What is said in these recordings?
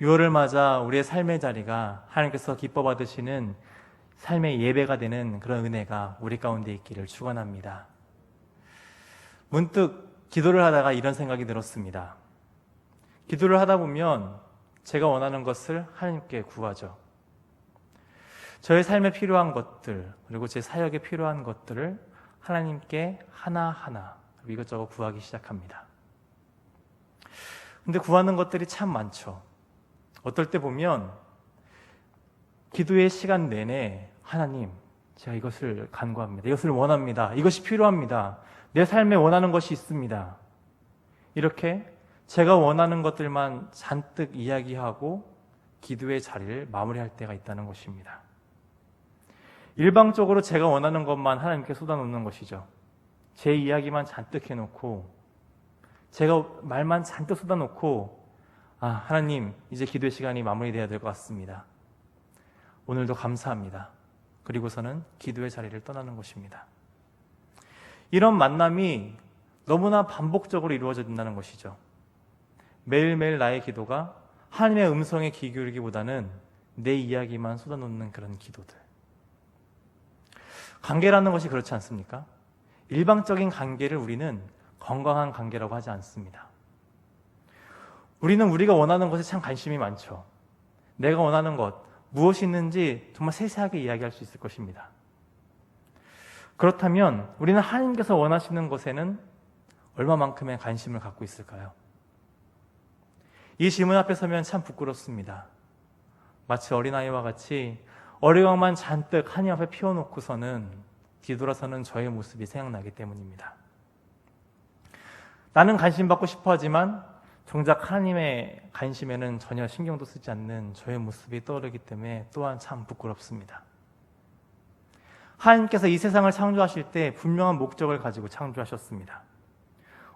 6월을 맞아 우리의 삶의 자리가 하나님께서 기뻐 받으시는 삶의 예배가 되는 그런 은혜가 우리 가운데 있기를 축원합니다. 문득 기도를 하다가 이런 생각이 들었습니다. 기도를 하다 보면 제가 원하는 것을 하나님께 구하죠. 저의 삶에 필요한 것들, 그리고 제 사역에 필요한 것들을 하나님께 하나하나 이것저것 구하기 시작합니다. 근데 구하는 것들이 참 많죠. 어떨 때 보면 기도의 시간 내내 하나님, 제가 이것을 간구합니다. 이것을 원합니다. 이것이 필요합니다. 내 삶에 원하는 것이 있습니다. 이렇게 제가 원하는 것들만 잔뜩 이야기하고 기도의 자리를 마무리할 때가 있다는 것입니다. 일방적으로 제가 원하는 것만 하나님께 쏟아놓는 것이죠. 제 이야기만 잔뜩 해놓고 제가 말만 잔뜩 쏟아놓고 아 하나님 이제 기도의 시간이 마무리돼야 될 것 같습니다. 오늘도 감사합니다. 그리고서는 기도의 자리를 떠나는 것입니다. 이런 만남이 너무나 반복적으로 이루어진다는 것이죠. 매일매일 나의 기도가 하나님의 음성에 귀 기울이기보다는 내 이야기만 쏟아놓는 그런 기도들. 관계라는 것이 그렇지 않습니까? 일방적인 관계를 우리는 건강한 관계라고 하지 않습니다. 우리는 우리가 원하는 것에 참 관심이 많죠. 내가 원하는 것, 무엇이 있는지 정말 세세하게 이야기할 수 있을 것입니다. 그렇다면 우리는 하나님께서 원하시는 것에는 얼마만큼의 관심을 갖고 있을까요? 이 질문 앞에 서면 참 부끄럽습니다. 마치 어린아이와 같이 어려움만 잔뜩 하나님 앞에 피워놓고서는 뒤돌아서는 저의 모습이 생각나기 때문입니다. 나는 관심 받고 싶어 하지만 정작 하나님의 관심에는 전혀 신경도 쓰지 않는 저의 모습이 떠오르기 때문에 또한 참 부끄럽습니다. 하나님께서 이 세상을 창조하실 때 분명한 목적을 가지고 창조하셨습니다.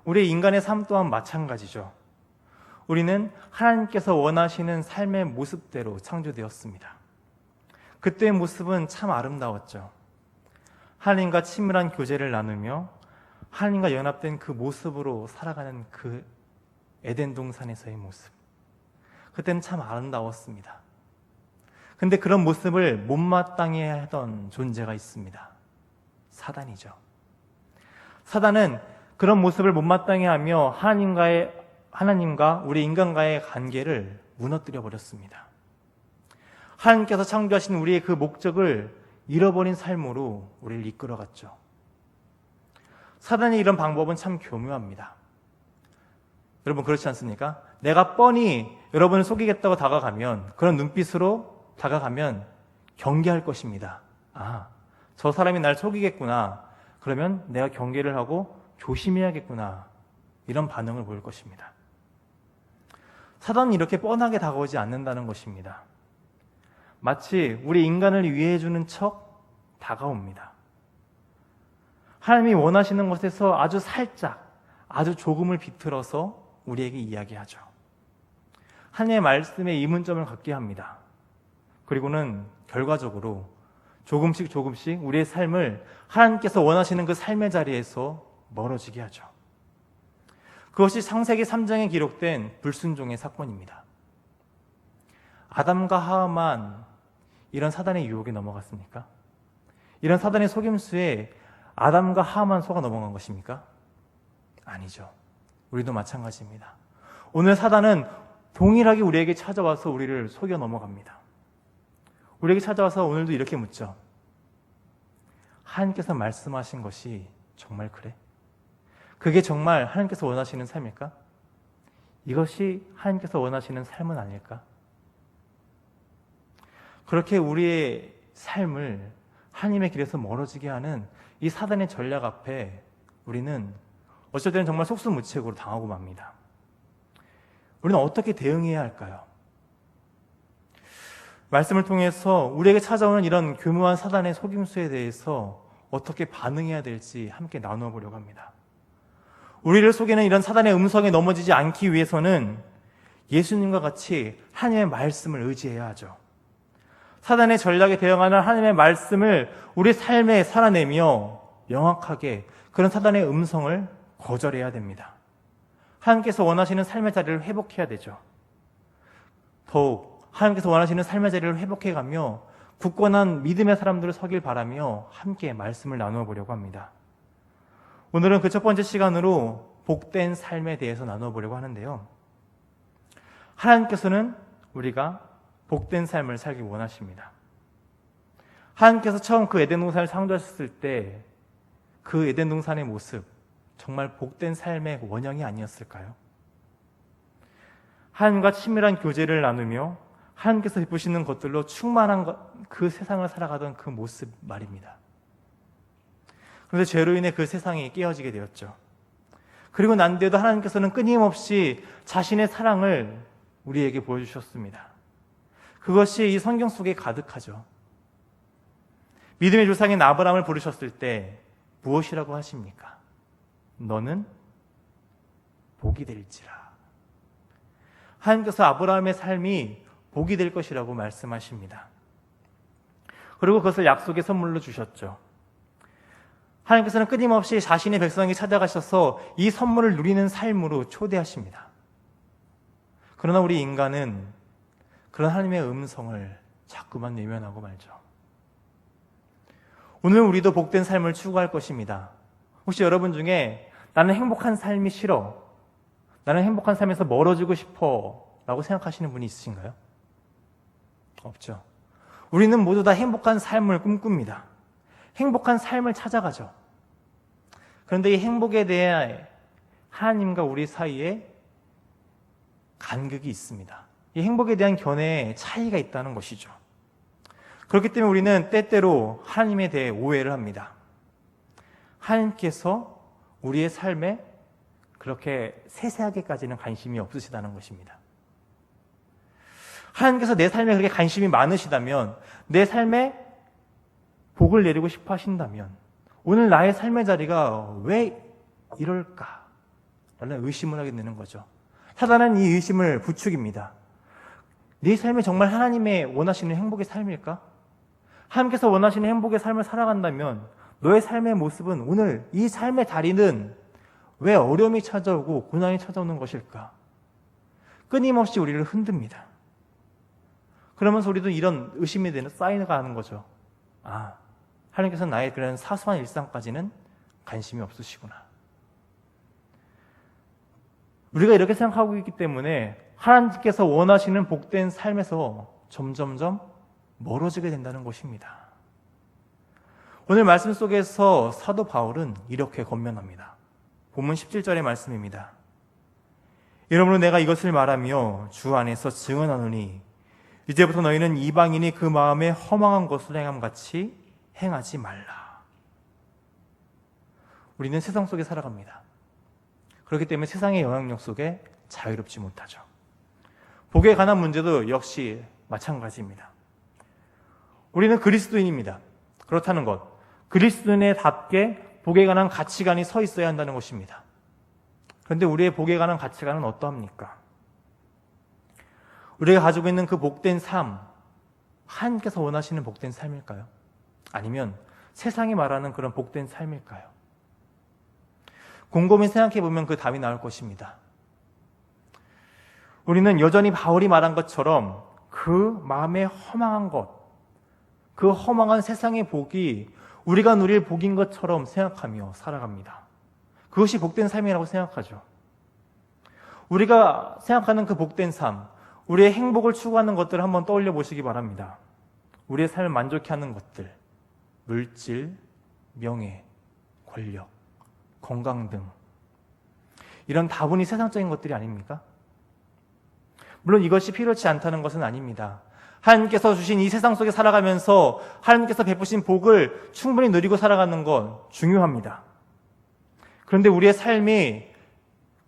우리 인간의 삶 또한 마찬가지죠. 우리는 하나님께서 원하시는 삶의 모습대로 창조되었습니다. 그때의 모습은 참 아름다웠죠. 하나님과 친밀한 교제를 나누며 하나님과 연합된 그 모습으로 살아가는 그 에덴 동산에서의 모습. 그때는 참 아름다웠습니다. 근데 그런 모습을 못마땅해 하던 존재가 있습니다. 사단이죠. 사단은 그런 모습을 못마땅해 하며 하나님과의 하나님과 우리 인간과의 관계를 무너뜨려 버렸습니다. 하나님께서 창조하신 우리의 그 목적을 잃어버린 삶으로 우리를 이끌어갔죠. 사단의 이런 방법은 참 교묘합니다. 여러분 그렇지 않습니까? 내가 뻔히 여러분을 속이겠다고 다가가면 그런 눈빛으로 다가가면 경계할 것입니다. 아, 저 사람이 날 속이겠구나. 그러면 내가 경계를 하고 조심해야겠구나. 이런 반응을 보일 것입니다. 사단은 이렇게 뻔하게 다가오지 않는다는 것입니다. 마치 우리 인간을 위해주는 척 다가옵니다. 하나님이 원하시는 것에서 아주 살짝, 아주 조금을 비틀어서 우리에게 이야기하죠. 하나님의 말씀에 이문점을 갖게 합니다. 그리고는 결과적으로 조금씩 조금씩 우리의 삶을 하나님께서 원하시는 그 삶의 자리에서 멀어지게 하죠. 그것이 창세기 3장에 기록된 불순종의 사건입니다. 아담과 하와만 이런 사단의 유혹에 넘어갔습니까? 이런 사단의 속임수에 아담과 하와만 속아 넘어간 것입니까? 아니죠. 우리도 마찬가지입니다. 오늘 사단은 동일하게 우리에게 찾아와서 우리를 속여 넘어갑니다. 우리에게 찾아와서 오늘도 이렇게 묻죠. 하나님께서 말씀하신 것이 정말 그래? 그게 정말 하나님께서 원하시는 삶일까? 이것이 하나님께서 원하시는 삶은 아닐까? 그렇게 우리의 삶을 하나님의 길에서 멀어지게 하는 이 사단의 전략 앞에 우리는 어쩔 때는 정말 속수무책으로 당하고 맙니다. 우리는 어떻게 대응해야 할까요? 말씀을 통해서 우리에게 찾아오는 이런 교묘한 사단의 속임수에 대해서 어떻게 반응해야 될지 함께 나누어 보려고 합니다. 우리를 속이는 이런 사단의 음성에 넘어지지 않기 위해서는 예수님과 같이 하나님의 말씀을 의지해야 하죠. 사단의 전략에 대응하는 하나님의 말씀을 우리 삶에 살아내며 명확하게 그런 사단의 음성을 거절해야 됩니다. 하나님께서 원하시는 삶의 자리를 회복해야 되죠. 더욱 하나님께서 원하시는 삶의 자리를 회복해가며 굳건한 믿음의 사람들을 서길 바라며 함께 말씀을 나누어 보려고 합니다. 오늘은 그 첫 번째 시간으로 복된 삶에 대해서 나누어 보려고 하는데요. 하나님께서는 우리가 복된 삶을 살기 원하십니다. 하나님께서 처음 그 에덴 동산을 창조하셨을 때 그 에덴 동산의 모습 정말 복된 삶의 원형이 아니었을까요? 하나님과 친밀한 교제를 나누며 하나님께서 베푸시는 것들로 충만한 것, 그 세상을 살아가던 그 모습 말입니다. 그런데 죄로 인해 그 세상이 깨어지게 되었죠. 그리고 난 뒤에도 하나님께서는 끊임없이 자신의 사랑을 우리에게 보여주셨습니다. 그것이 이 성경 속에 가득하죠. 믿음의 조상인 아브라함을 부르셨을 때 무엇이라고 하십니까? 너는 복이 될지라. 하나님께서 아브라함의 삶이 복이 될 것이라고 말씀하십니다. 그리고 그것을 약속의 선물로 주셨죠. 하나님께서는 끊임없이 자신의 백성에게 찾아가셔서 이 선물을 누리는 삶으로 초대하십니다. 그러나 우리 인간은 그런 하나님의 음성을 자꾸만 내면하고 말죠. 오늘 우리도 복된 삶을 추구할 것입니다. 혹시 여러분 중에 나는 행복한 삶이 싫어. 나는 행복한 삶에서 멀어지고 싶어. 라고 생각하시는 분이 있으신가요? 없죠. 우리는 모두 다 행복한 삶을 꿈꿉니다. 행복한 삶을 찾아가죠. 그런데 이 행복에 대해 하나님과 우리 사이에 간극이 있습니다. 이 행복에 대한 견해에 차이가 있다는 것이죠. 그렇기 때문에 우리는 때때로 하나님에 대해 오해를 합니다. 하나님께서 우리의 삶에 그렇게 세세하게까지는 관심이 없으시다는 것입니다. 하나님께서 내 삶에 그렇게 관심이 많으시다면, 내 삶에 복을 내리고 싶어 하신다면, 오늘 나의 삶의 자리가 왜 이럴까? 라는 의심을 하게 되는 거죠. 사단은 이 의심을 부추깁니다. 네 삶이 정말 하나님의 원하시는 행복의 삶일까? 하나님께서 원하시는 행복의 삶을 살아간다면 너의 삶의 모습은 오늘 이 삶의 다리는 왜 어려움이 찾아오고 고난이 찾아오는 것일까? 끊임없이 우리를 흔듭니다. 그러면서 우리도 이런 의심이 되는 사인을 하는 거죠. 아, 하나님께서 나의 그런 사소한 일상까지는 관심이 없으시구나. 우리가 이렇게 생각하고 있기 때문에 하나님께서 원하시는 복된 삶에서 점점점 멀어지게 된다는 것입니다. 오늘 말씀 속에서 사도 바울은 이렇게 건면합니다. 본문 17절의 말씀입니다. 이러므로 내가 이것을 말하며 주 안에서 증언하노니 이제부터 너희는 이방인이 그 마음에 허망한 것을 행함 같이 행하지 말라. 우리는 세상 속에 살아갑니다. 그렇기 때문에 세상의 영향력 속에 자유롭지 못하죠. 복에 관한 문제도 역시 마찬가지입니다. 우리는 그리스도인입니다. 그렇다는 것. 그리스도인의답게 복에 관한 가치관이 서 있어야 한다는 것입니다. 그런데 우리의 복에 관한 가치관은 어떠합니까? 우리가 가지고 있는 그 복된 삶, 하나님께서 원하시는 복된 삶일까요? 아니면 세상이 말하는 그런 복된 삶일까요? 곰곰이 생각해 보면 그 답이 나올 것입니다. 우리는 여전히 바울이 말한 것처럼 그 마음에 허망한 것, 그 허망한 세상의 복이 우리가 누릴 복인 것처럼 생각하며 살아갑니다. 그것이 복된 삶이라고 생각하죠. 우리가 생각하는 그 복된 삶, 우리의 행복을 추구하는 것들을 한번 떠올려 보시기 바랍니다. 우리의 삶을 만족해 하는 것들, 물질, 명예, 권력, 건강 등 이런 다분히 세상적인 것들이 아닙니까? 물론 이것이 필요치 않다는 것은 아닙니다. 하나님께서 주신 이 세상 속에 살아가면서 하나님께서 베푸신 복을 충분히 누리고 살아가는 건 중요합니다. 그런데 우리의 삶이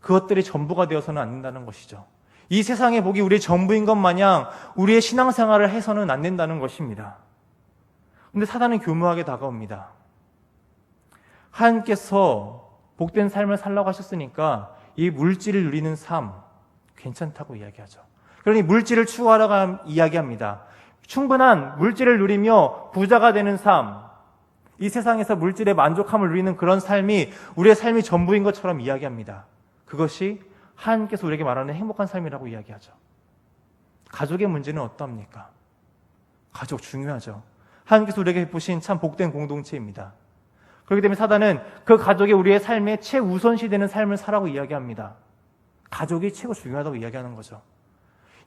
그것들이 전부가 되어서는 안 된다는 것이죠. 이 세상의 복이 우리의 전부인 것 마냥 우리의 신앙생활을 해서는 안 된다는 것입니다. 근데 사단은 교묘하게 다가옵니다. 하나님께서 복된 삶을 살라고 하셨으니까 이 물질을 누리는 삶 괜찮다고 이야기하죠. 그러니 물질을 추구하라고 이야기합니다. 충분한 물질을 누리며 부자가 되는 삶, 이 세상에서 물질의 만족함을 누리는 그런 삶이 우리의 삶이 전부인 것처럼 이야기합니다. 그것이 하나님께서 우리에게 말하는 행복한 삶이라고 이야기하죠. 가족의 문제는 어떠합니까? 가족 중요하죠. 하나님께서 우리에게 베푸신 참 복된 공동체입니다. 그렇기 때문에 사단은 그 가족이 우리의 삶의 최우선시 되는 삶을 살라고 이야기합니다. 가족이 최고 중요하다고 이야기하는 거죠.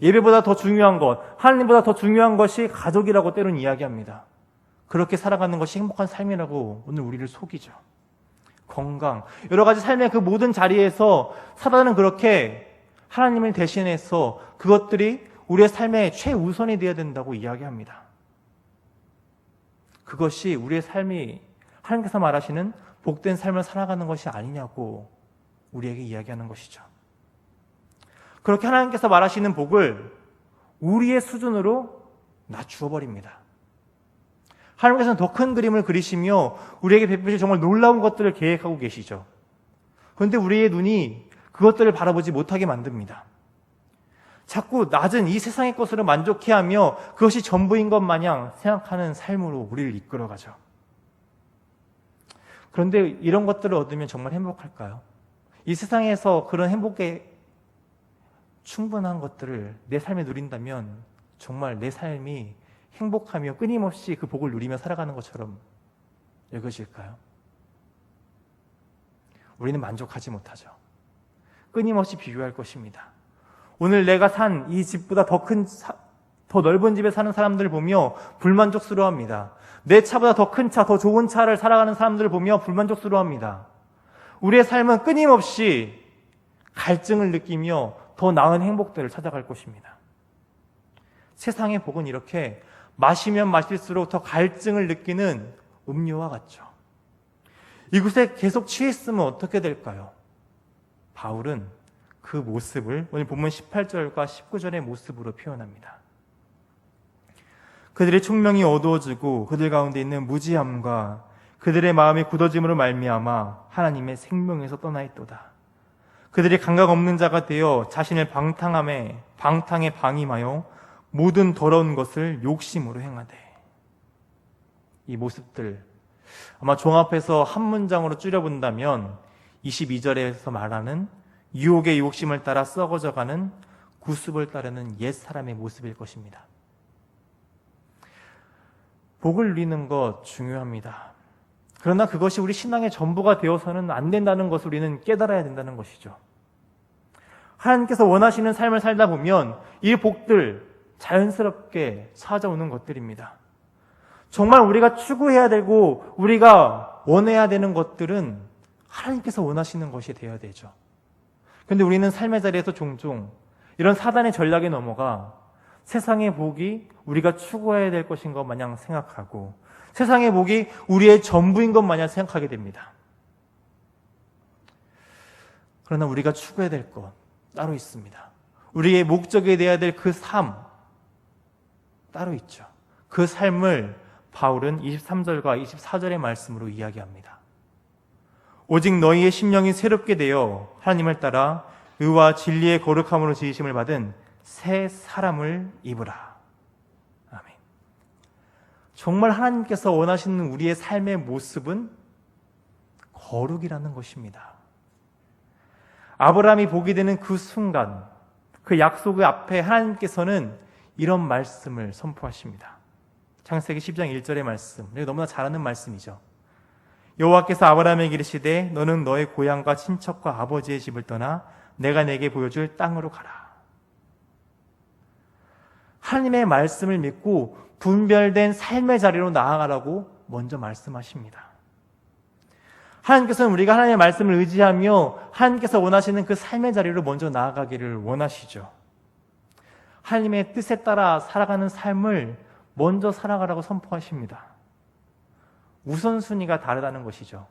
예배보다 더 중요한 것, 하나님보다 더 중요한 것이 가족이라고 때로는 이야기합니다. 그렇게 살아가는 것이 행복한 삶이라고 오늘 우리를 속이죠. 건강, 여러 가지 삶의 그 모든 자리에서 사단은 그렇게 하나님을 대신해서 그것들이 우리의 삶의 최우선이 되어야 된다고 이야기합니다. 그것이 우리의 삶이 하나님께서 말하시는 복된 삶을 살아가는 것이 아니냐고 우리에게 이야기하는 것이죠. 그렇게 하나님께서 말하시는 복을 우리의 수준으로 낮추어 버립니다. 하나님께서는 더 큰 그림을 그리시며 우리에게 베푸실 정말 놀라운 것들을 계획하고 계시죠. 그런데 우리의 눈이 그것들을 바라보지 못하게 만듭니다. 자꾸 낮은 이 세상의 것으로 만족해하며 그것이 전부인 것 마냥 생각하는 삶으로 우리를 이끌어가죠. 그런데 이런 것들을 얻으면 정말 행복할까요? 이 세상에서 그런 행복에 충분한 것들을 내 삶에 누린다면 정말 내 삶이 행복하며 끊임없이 그 복을 누리며 살아가는 것처럼 여겨질까요? 우리는 만족하지 못하죠. 끊임없이 비교할 것입니다. 오늘 내가 산 이 집보다 더 큰, 더 넓은 집에 사는 사람들을 보며 불만족스러워 합니다. 내 차보다 더 큰 차, 더 좋은 차를 살아가는 사람들을 보며 불만족스러워 합니다. 우리의 삶은 끊임없이 갈증을 느끼며 더 나은 행복들을 찾아갈 것입니다. 세상의 복은 이렇게 마시면 마실수록 더 갈증을 느끼는 음료와 같죠. 이곳에 계속 취했으면 어떻게 될까요? 바울은 그 모습을 오늘 본문 18절과 19절의 모습으로 표현합니다. 그들의 총명이 어두워지고 그들 가운데 있는 무지함과 그들의 마음이 굳어짐으로 말미암아 하나님의 생명에서 떠나 있도다. 그들이 감각 없는 자가 되어 자신을 방탕함에 방탕에 방임하여 모든 더러운 것을 욕심으로 행하되 이 모습들 아마 종합해서 한 문장으로 줄여본다면 22절에서 말하는 유혹의 욕심을 따라 썩어져가는 구습을 따르는 옛 사람의 모습일 것입니다. 복을 누리는 것 중요합니다. 그러나 그것이 우리 신앙의 전부가 되어서는 안 된다는 것을 우리는 깨달아야 된다는 것이죠. 하나님께서 원하시는 삶을 살다 보면 이 복들 자연스럽게 찾아오는 것들입니다. 정말 우리가 추구해야 되고 우리가 원해야 되는 것들은 하나님께서 원하시는 것이 되어야 되죠. 근데 우리는 삶의 자리에서 종종 이런 사단의 전략에 넘어가 세상의 복이 우리가 추구해야 될 것인 것 마냥 생각하고 세상의 복이 우리의 전부인 것 마냥 생각하게 됩니다. 그러나 우리가 추구해야 될 것 따로 있습니다. 우리의 목적이 되어야 될 그 삶 따로 있죠. 그 삶을 바울은 23절과 24절의 말씀으로 이야기합니다. 오직 너희의 심령이 새롭게 되어 하나님을 따라 의와 진리의 거룩함으로 지으심을 받은 새 사람을 입으라. 아멘. 정말 하나님께서 원하시는 우리의 삶의 모습은 거룩이라는 것입니다. 아브라함이 보게 되는 그 순간, 그 약속의 앞에 하나님께서는 이런 말씀을 선포하십니다. 창세기 10장 1절의 말씀. 너무나 잘 아는 말씀이죠. 여호와께서 아브라함에게 이르시되 너는 너의 고향과 친척과 아버지의 집을 떠나 내가 내게 보여줄 땅으로 가라. 하나님의 말씀을 믿고 분별된 삶의 자리로 나아가라고 먼저 말씀하십니다. 하나님께서는 우리가 하나님의 말씀을 의지하며 하나님께서 원하시는 그 삶의 자리로 먼저 나아가기를 원하시죠. 하나님의 뜻에 따라 살아가는 삶을 먼저 살아가라고 선포하십니다. 우선순위가 다르다는 것이죠.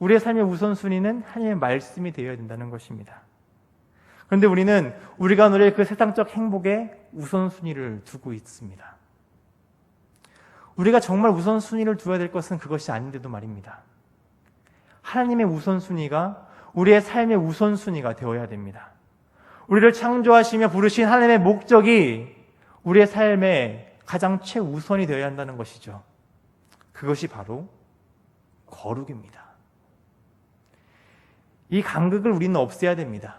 우리의 삶의 우선순위는 하나님의 말씀이 되어야 된다는 것입니다. 그런데 우리는 우리가 누릴 그 세상적 행복에 우선순위를 두고 있습니다. 우리가 정말 우선순위를 두어야 될 것은 그것이 아닌데도 말입니다. 하나님의 우선순위가 우리의 삶의 우선순위가 되어야 됩니다. 우리를 창조하시며 부르신 하나님의 목적이 우리의 삶의 가장 최우선이 되어야 한다는 것이죠. 그것이 바로 거룩입니다. 이 간극을 우리는 없애야 됩니다.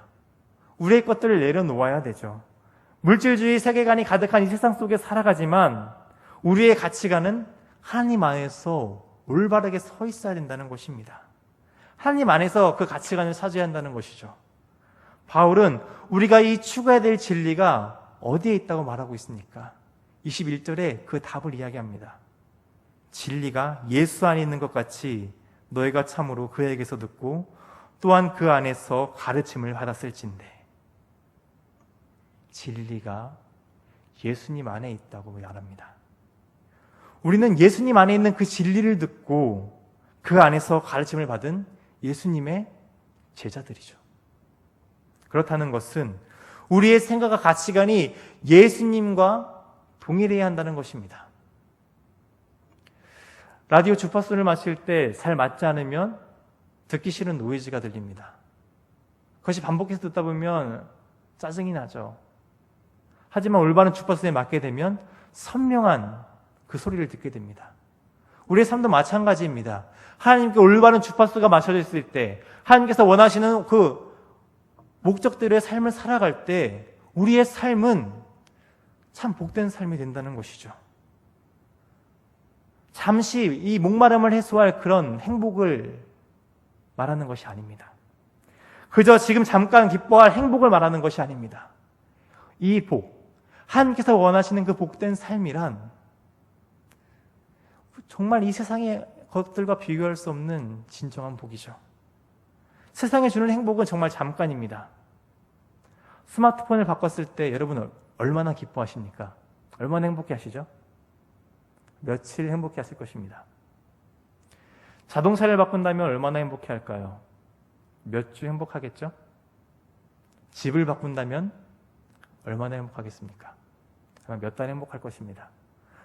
우리의 것들을 내려놓아야 되죠. 물질주의 세계관이 가득한 이 세상 속에 살아가지만 우리의 가치관은 하나님 안에서 올바르게 서 있어야 된다는 것입니다. 하나님 안에서 그 가치관을 차지해야 한다는 것이죠. 바울은 우리가 이 추구해야 될 진리가 어디에 있다고 말하고 있습니까? 21절에 그 답을 이야기합니다. 진리가 예수 안에 있는 것 같이 너희가 참으로 그에게서 듣고 또한 그 안에서 가르침을 받았을진데 진리가 예수님 안에 있다고 말합니다. 우리는 예수님 안에 있는 그 진리를 듣고 그 안에서 가르침을 받은 예수님의 제자들이죠. 그렇다는 것은 우리의 생각과 가치관이 예수님과 동일해야 한다는 것입니다. 라디오 주파수를 마실 때잘 맞지 않으면 듣기 싫은 노이즈가 들립니다. 그것이 반복해서 듣다 보면 짜증이 나죠. 하지만 올바른 주파수에 맞게 되면 선명한 그 소리를 듣게 됩니다. 우리의 삶도 마찬가지입니다. 하나님께 올바른 주파수가 맞춰져 있을 때, 하나님께서 원하시는 그 목적대로의 삶을 살아갈 때, 우리의 삶은 참 복된 삶이 된다는 것이죠. 잠시 이 목마름을 해소할 그런 행복을 말하는 것이 아닙니다. 그저 지금 잠깐 기뻐할 행복을 말하는 것이 아닙니다. 이 복, 하나님께서 원하시는 그 복된 삶이란 정말 이 세상의 것들과 비교할 수 없는 진정한 복이죠. 세상에 주는 행복은 정말 잠깐입니다. 스마트폰을 바꿨을 때 여러분 얼마나 기뻐하십니까? 얼마나 행복해 하시죠? 며칠 행복해 하실 것입니다. 자동차를 바꾼다면 얼마나 행복해 할까요? 몇 주 행복하겠죠? 집을 바꾼다면 얼마나 행복하겠습니까? 몇 달 행복할 것입니다.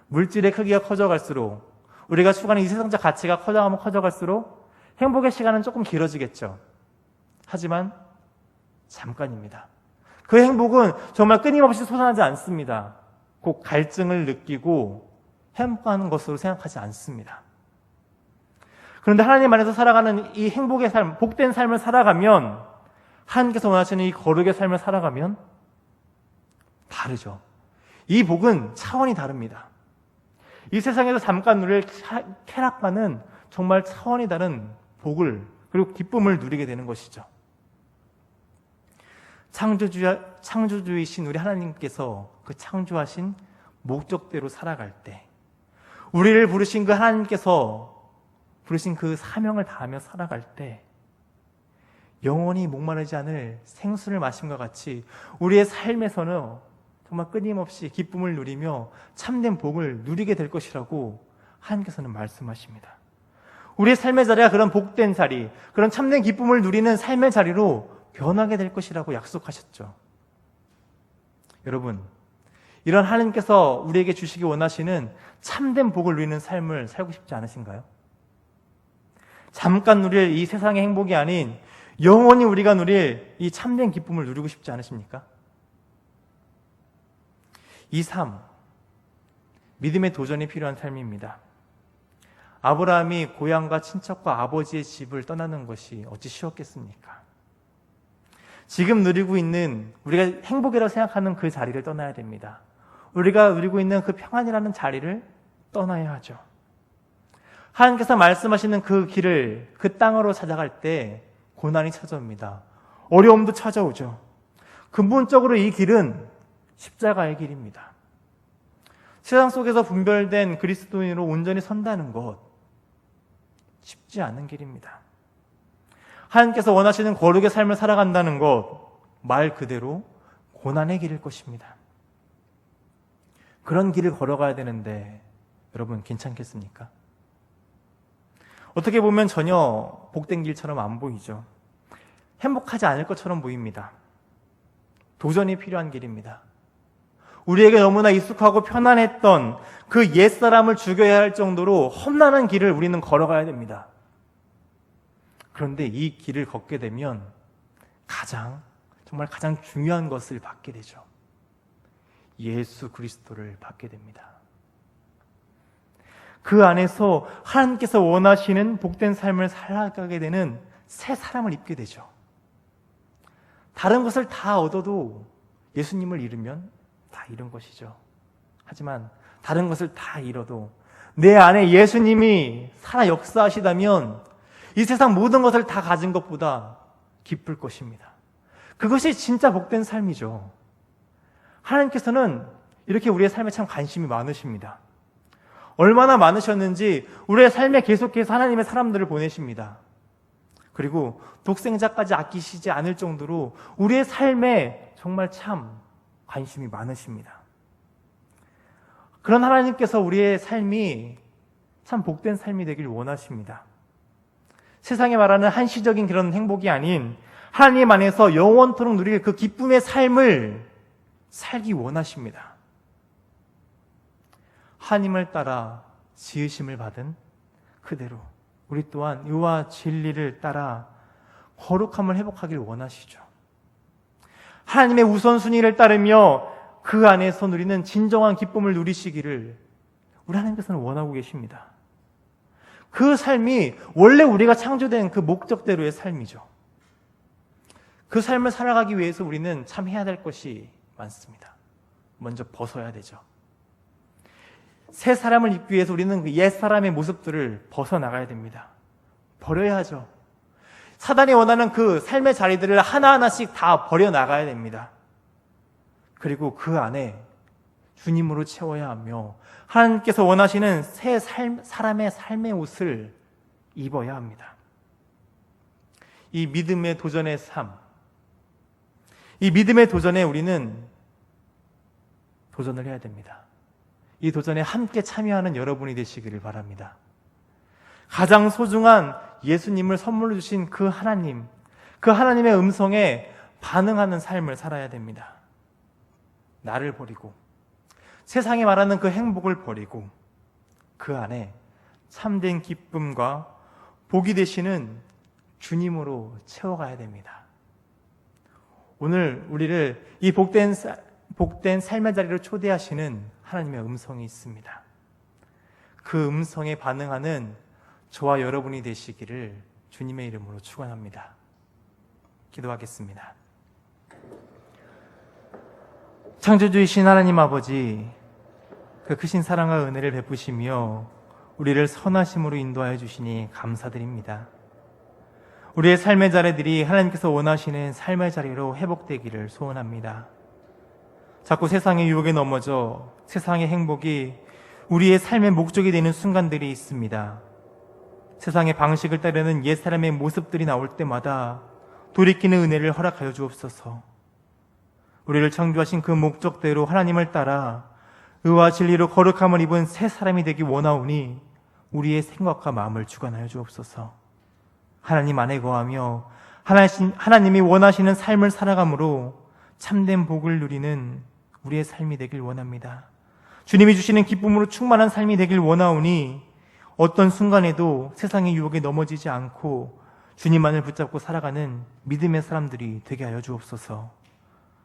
물질의 크기가 커져갈수록 우리가 추구하는 이 세상적 가치가 커져가면 커져갈수록 행복의 시간은 조금 길어지겠죠. 하지만 잠깐입니다. 그 행복은 정말 끊임없이 솟아나지 않습니다. 곧 갈증을 느끼고 행복하는 것으로 생각하지 않습니다. 그런데 하나님 안에서 살아가는 이 행복의 삶, 복된 삶을 살아가면 하나님께서 원하시는 이 거룩의 삶을 살아가면 다르죠. 이 복은 차원이 다릅니다. 이 세상에서 잠깐 누릴 쾌락과는 정말 차원이 다른 복을 그리고 기쁨을 누리게 되는 것이죠. 창조주, 창조주이신 우리 하나님께서 그 창조하신 목적대로 살아갈 때, 우리를 부르신 그 하나님께서 부르신 그 사명을 다하며 살아갈 때, 영원히 목마르지 않을 생수를 마심과 같이 우리의 삶에서는 정말 끊임없이 기쁨을 누리며 참된 복을 누리게 될 것이라고 하나님께서는 말씀하십니다. 우리의 삶의 자리가 그런 복된 자리, 그런 참된 기쁨을 누리는 삶의 자리로 변하게 될 것이라고 약속하셨죠. 여러분, 이런 하나님께서 우리에게 주시기 원하시는 참된 복을 누리는 삶을 살고 싶지 않으신가요? 잠깐 누릴 이 세상의 행복이 아닌 영원히 우리가 누릴 이 참된 기쁨을 누리고 싶지 않으십니까? 이 삶, 믿음의 도전이 필요한 삶입니다. 아브라함이 고향과 친척과 아버지의 집을 떠나는 것이 어찌 쉬웠겠습니까? 지금 누리고 있는 우리가 행복이라고 생각하는 그 자리를 떠나야 됩니다. 우리가 누리고 있는 그 평안이라는 자리를 떠나야 하죠. 하나님께서 말씀하시는 그 길을 그 땅으로 찾아갈 때 고난이 찾아옵니다. 어려움도 찾아오죠. 근본적으로 이 길은 십자가의 길입니다. 세상 속에서 분별된 그리스도인으로 온전히 선다는 것 쉽지 않은 길입니다. 하나님께서 원하시는 거룩의 삶을 살아간다는 것, 말 그대로 고난의 길일 것입니다. 그런 길을 걸어가야 되는데, 여러분, 괜찮겠습니까? 어떻게 보면 전혀 복된 길처럼 안 보이죠. 행복하지 않을 것처럼 보입니다. 도전이 필요한 길입니다. 우리에게 너무나 익숙하고 편안했던 그 옛사람을 죽여야 할 정도로 험난한 길을 우리는 걸어가야 됩니다. 그런데 이 길을 걷게 되면 가장, 정말 가장 중요한 것을 받게 되죠. 예수 그리스도를 받게 됩니다. 그 안에서 하나님께서 원하시는 복된 삶을 살아가게 되는 새 사람을 입게 되죠. 다른 것을 다 얻어도 예수님을 잃으면 다 잃은 것이죠. 하지만 다른 것을 다 잃어도 내 안에 예수님이 살아 역사하시다면 이 세상 모든 것을 다 가진 것보다 기쁠 것입니다. 그것이 진짜 복된 삶이죠. 하나님께서는 이렇게 우리의 삶에 참 관심이 많으십니다. 얼마나 많으셨는지 우리의 삶에 계속해서 하나님의 사람들을 보내십니다. 그리고 독생자까지 아끼시지 않을 정도로 우리의 삶에 정말 참 관심이 많으십니다. 그런 하나님께서 우리의 삶이 참 복된 삶이 되길 원하십니다. 세상에 말하는 한시적인 그런 행복이 아닌 하나님 안에서 영원토록 누릴 그 기쁨의 삶을 살기 원하십니다. 하나님을 따라 지으심을 받은 그대로 우리 또한 유와 진리를 따라 거룩함을 회복하길 원하시죠. 하나님의 우선순위를 따르며 그 안에서 누리는 진정한 기쁨을 누리시기를 우리 하나님께서는 원하고 계십니다. 그 삶이 원래 우리가 창조된 그 목적대로의 삶이죠. 그 삶을 살아가기 위해서 우리는 참 해야 될 것이 많습니다. 먼저 벗어야 되죠. 새 사람을 입기 위해서 우리는 그 옛 사람의 모습들을 벗어나가야 됩니다. 버려야 하죠. 사단이 원하는 그 삶의 자리들을 하나하나씩 다 버려나가야 됩니다. 그리고 그 안에 주님으로 채워야 하며 하나님께서 원하시는 새 삶, 사람의 삶의 옷을 입어야 합니다. 이 믿음의 도전의 삶, 이 믿음의 도전에 우리는 도전을 해야 됩니다. 이 도전에 함께 참여하는 여러분이 되시기를 바랍니다. 가장 소중한 예수님을 선물로 주신 그 하나님, 그 하나님의 음성에 반응하는 삶을 살아야 됩니다. 나를 버리고, 세상에 말하는 그 행복을 버리고, 그 안에 참된 기쁨과 복이 되시는 주님으로 채워가야 됩니다. 오늘 우리를 이 복된, 복된 삶의 자리로 초대하시는 하나님의 음성이 있습니다. 그 음성에 반응하는 저와 여러분이 되시기를 주님의 이름으로 축원합니다. 기도하겠습니다. 창조주이신 하나님 아버지, 그 크신 사랑과 은혜를 베푸시며 우리를 선하심으로 인도하여 주시니 감사드립니다. 우리의 삶의 자리들이 하나님께서 원하시는 삶의 자리로 회복되기를 소원합니다. 자꾸 세상의 유혹에 넘어져 세상의 행복이 우리의 삶의 목적이 되는 순간들이 있습니다. 세상의 방식을 따르는 옛 사람의 모습들이 나올 때마다 돌이키는 은혜를 허락하여 주옵소서. 우리를 창조하신 그 목적대로 하나님을 따라 의와 진리로 거룩함을 입은 새 사람이 되기 원하오니 우리의 생각과 마음을 주관하여 주옵소서. 하나님 안에 거하며 하나님이 원하시는 삶을 살아감으로 참된 복을 누리는 우리의 삶이 되길 원합니다. 주님이 주시는 기쁨으로 충만한 삶이 되길 원하오니 어떤 순간에도 세상의 유혹에 넘어지지 않고 주님만을 붙잡고 살아가는 믿음의 사람들이 되게 하여 주옵소서.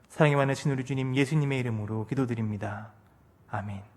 사랑이 많으신 우리 주님 예수님의 이름으로 기도드립니다. 아멘.